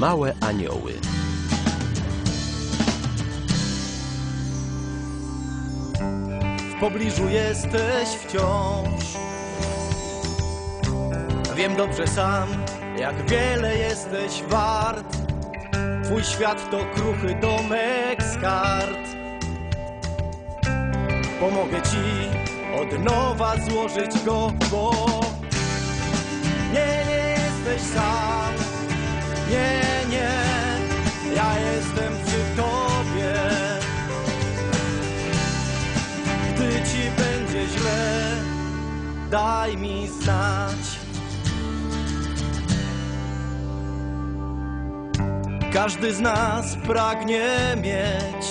Małe anioły. W pobliżu jesteś wciąż. Wiem dobrze sam, jak wiele jesteś wart. Twój świat to kruchy domek z kart. Pomogę ci od nowa złożyć go, bo nie, nie jesteś sam. Daj mi znać. Każdy z nas pragnie mieć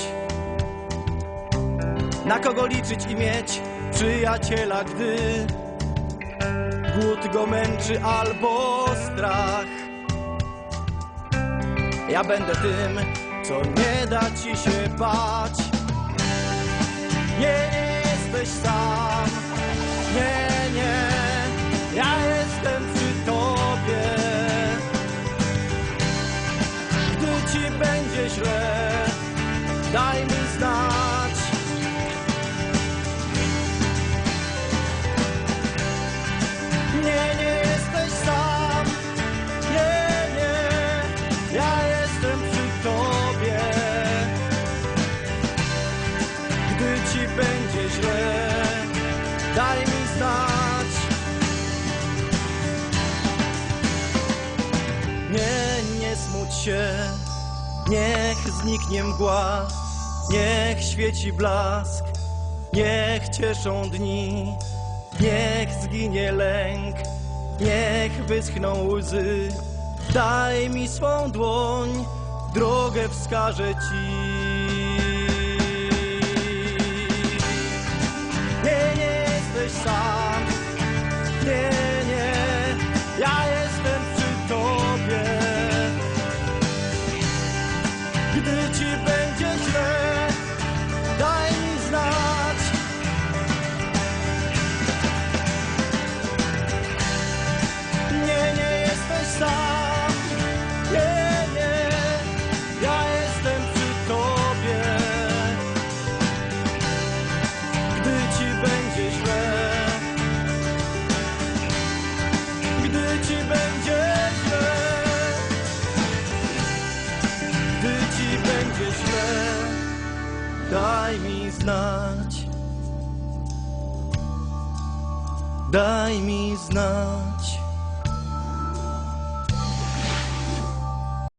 na kogo liczyć i mieć przyjaciela, gdy głód go męczy albo strach. Ja będę tym, co nie da ci się bać. Nie, jesteś sam. Daj mi znać. Nie, nie jesteś sam. Nie, nie, ja jestem przy tobie. Gdy ci będzie źle, daj mi znać. Nie, nie smuć się, niech zniknie mgła, niech świeci blask, niech cieszą dni, niech zginie lęk, niech wyschną łzy. Daj mi swą dłoń, drogę wskażę ci. Nie, jesteś sam. Nie, daj mi znać, daj mi znać.